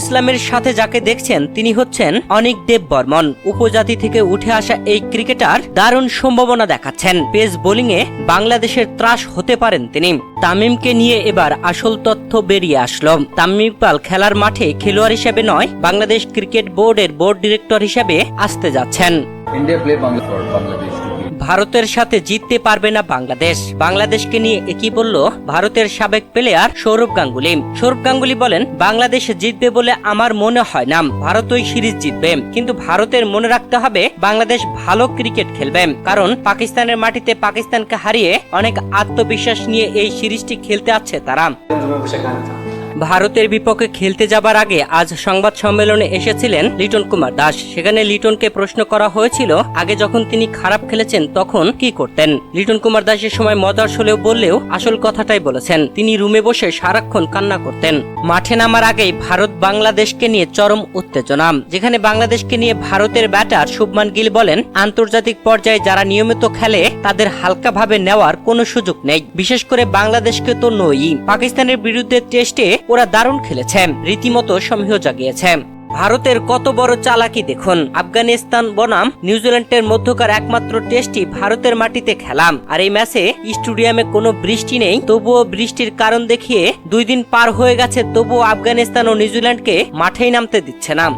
ইসলামের সাথে যাকে দেখছেন, তিনি হচ্ছেন অনিক দেব বর্মন উপজাতি থেকে উঠে আসা এই ক্রিকেটার দারুণ সম্ভাবনা দেখাচ্ছেন। পেস বোলিংয়ে বাংলাদেশের ত্রাস হতে পারেন তিনি। তামিমকে নিয়ে এবার আসল তথ্য বেরিয়ে আসলো। তামিম ইকবাল খেলার মাঠে খেলোয়াড় হিসেবে নয়, বাংলাদেশ ক্রিকেট বোর্ডের বোর্ড ডিরেক্টর হিসেবে আসতে যাচ্ছেন। ভারতের সাথে জিততে পারবে না বাংলাদেশ। বাংলাদেশকে নিয়ে একই বলল? ভারতের সাবেক প্লেয়ার সৌরভ গাঙ্গুলি। সৌরভ গাঙ্গুলি বলেন বাংলাদেশ জিতবে বলে আমার মনে হয় না। ভারতই সিরিজ জিতবে। কিন্তু ভারতের মনে রাখতে হবে বাংলাদেশ ভালো ক্রিকেট খেলবে। কারণ পাকিস্তানের মাটিতে পাকিস্তানকে হারিয়ে অনেক আত্মবিশ্বাস নিয়ে এই সিরিজটি খেলতে আছে তারা। ভারতের বিপক্ষে খেলতে যাবার আগে আজ সংবাদ সম্মেলনে এসেছিলেন লিটন কুমার দাস। সেখানে লিটনকে প্রশ্ন করা হয়েছিল, আগে যখন তিনি খারাপ খেলেছেন তখন কি করতেন? লিটন কুমার দাসের সময় মজার হলেও বললেও আসল কথাটাই বলেছেন। তিনি রুমে বসে সারাক্ষণ কান্না করতেন। মাঠে নামার আগেই ভারত বাংলাদেশকে নিয়ে চরম উত্তেজনা। যেখানে বাংলাদেশকে নিয়ে ভারতের ব্যাটার শুভমান গিল বলেন, আন্তর্জাতিক পর্যায়ে যারা নিয়মিত খেলে, তাদের হালকাভাবে নেওয়ার কোনো সুযোগ নেই। বিশেষ করে বাংলাদেশকে তো নই পাকিস্তানের বিরুদ্ধে টেস্টে ওরা দারুণ খেলেছে। রীতিমতো সমীহ জাগিয়েছে। ভারতের কত বড় চালাকি দেখুন। আফগানিস্তান বনাম নিউজিল্যান্ডের মধ্যকার একমাত্র টেস্টটি ভারতের মাটিতে খেলাম আর এই ম্যাচে স্টেডিয়ামে কোনো বৃষ্টি নেই। তবুও বৃষ্টির কারণ দেখিয়ে দুই দিন পার হয়ে গেছে, তবুও আফগানিস্তান ও নিউজিল্যান্ডকে মাঠেই নামতে দিচ্ছে না।